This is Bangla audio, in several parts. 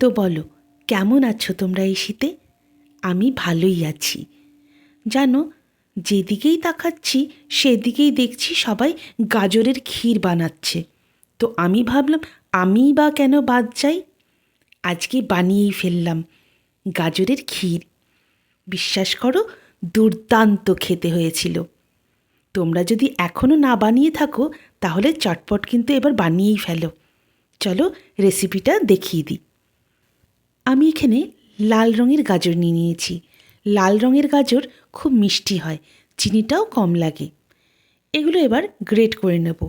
তো বলো, কেমন আছো তোমরা এই শীতে? আমি ভালোই আছি। জানো, যেদিকেই তাকাচ্ছি, সেদিকেই দেখছি সবাই গাজরের ক্ষীর বানাচ্ছে। তো আমি ভাবলাম, আমি বা কেন বাদ যাই? আজকে বানিয়েই ফেললাম গাজরের ক্ষীর। বিশ্বাস করো, দুর্দান্ত খেতে হয়েছিল। তোমরা যদি এখনও না বানিয়ে থাকো, তাহলে চটপট কিন্তু এবার বানিয়েই ফেলো। চলো রেসিপিটা দেখিয়ে দিই। আমি এখানে লাল রঙের গাজর নিয়ে নিয়েছি। লাল রঙের গাজর খুব মিষ্টি হয়, চিনিটাও কম লাগে। এগুলো এবার গ্রেট করে নেব।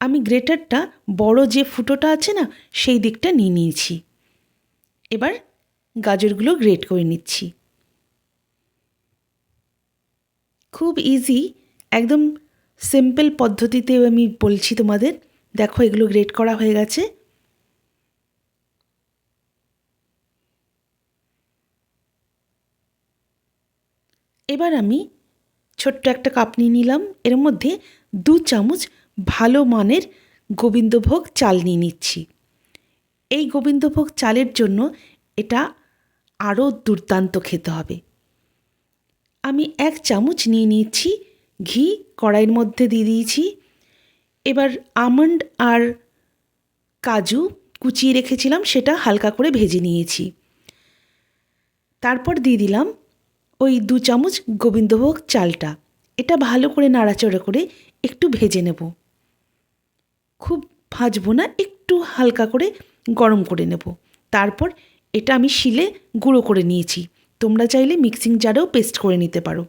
আমি গ্রেটারটা বড় যে ফুটোটা আছে না, সেই দিকটা নিয়ে নিয়েছি। এবার গাজরগুলো গ্রেট করে নিচ্ছি। খুব ইজি একদম সিম্পল পদ্ধতিতে আমি বলছি তোমাদের। দেখো এগুলো গ্রেট করা হয়ে গেছে। এবার আমি ছোট্ট একটা কাপ নিয়ে নিলাম। এর মধ্যে দু চামচ ভালো মানের গোবিন্দভোগ চাল নিয়ে নিচ্ছি। এই গোবিন্দভোগ চালের জন্য এটা আরও দুর্দান্ত খেতে হবে। আমি এক চামচ নিয়ে নিচ্ছি ঘি কড়াইয়ের মধ্যে দিয়ে দিয়েছি। এবার আমন্ড আর কাজু কুচিয়ে রেখেছিলাম, সেটা হালকা করে ভেজে নিয়েছি। তারপর দিয়ে দিলাম ওই দু চামচ গোবিন্দভোগ চালটা। এটা ভালো করে নাড়াচড়া করে একটু ভেজে নেব। খুব ভাজবো না, একটু হালকা করে গরম করে নেব। তারপর এটা আমি শিলে গুঁড়ো করে নিয়েছি। তোমরা চাইলে মিক্সিং জারেও পেস্ট করে নিতে পারো।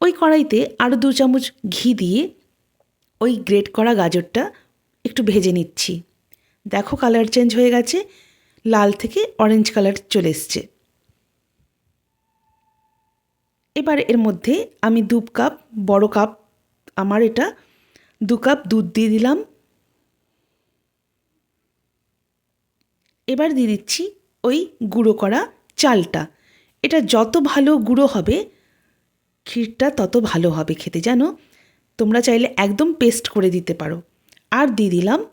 ওই কড়াইতে আরও দু চামচ ঘি দিয়ে ওই গ্রেট করা গাজরটা একটু ভেজে নিচ্ছি। দেখো কালার চেঞ্জ হয়ে গেছে, লাল থেকে অরেঞ্জ কালার চলে এসছে। এবার এর মধ্যে আমি দু কাপ, বড় কাপ, আমার এটা দু কাপ দুধ দিয়ে দিলাম। এবার দিয়ে দিচ্ছি ওই গুঁড়ো করা চালটা। এটা যত ভালো গুঁড়ো হবে, ক্ষীরটা তত ভালো হবে খেতে, জানো? তোমরা চাইলে একদম পেস্ট করে দিতে পারো। আর দিয়ে দিলাম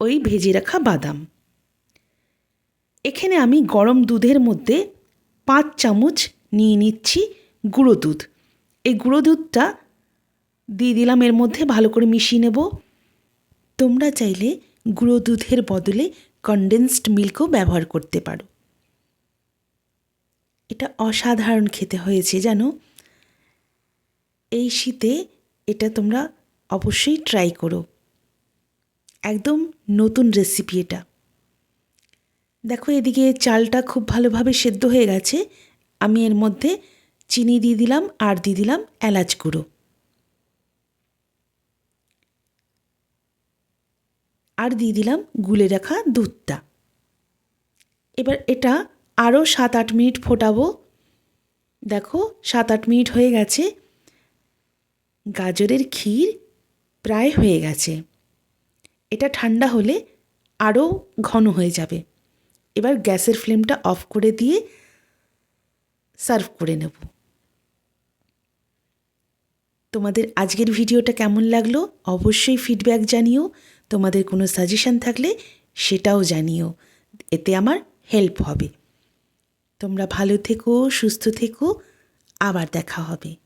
ওই ভেজে রাখা বাদাম। এখানে আমি গরম দুধের মধ্যে পাঁচ চামচ নিয়ে নিচ্ছি গুঁড়ো দুধ। এই গুঁড়ো দুধটা দিয়ে দিলাম, এর মধ্যে ভালো করে মিশিয়ে নেব। তোমরা চাইলে গুঁড়ো দুধের বদলে কনডেন্সড মিল্কও ব্যবহার করতে পারো। এটা অসাধারণ খেতে হয়েছে, জানো? এই শীতে এটা তোমরা অবশ্যই ট্রাই করো। একদম নতুন রেসিপি এটা। দেখো, এদিকে চালটা খুব ভালোভাবে সেদ্ধ হয়ে গেছে। আমি এর মধ্যে চিনি দিয়ে দিলাম, আর দিয়ে দিলাম এলাচ গুঁড়ো। আর দিয়ে দিলাম গুলে রাখা দুধটা। এবার এটা আরও সাত আট মিনিট ফোটাবো। দেখো সাত আট মিনিট হয়ে গেছে। গাজরের ক্ষীর প্রায় হয়ে গেছে। এটা ঠান্ডা হলে আরও ঘন হয়ে যাবে। এবার গ্যাসের ফ্লেমটা অফ করে দিয়ে সার্ভ করে নেব। তোমাদের আজকের ভিডিওটা কেমন লাগল অবশ্যই ফিডব্যাক জানিও। তোমাদের কোনো সাজেশান থাকলে সেটাও জানিও। এতে আমার হেল্প হবে। তোমরা ভালো থেকো, সুস্থ থেকো। আবার দেখা হবে।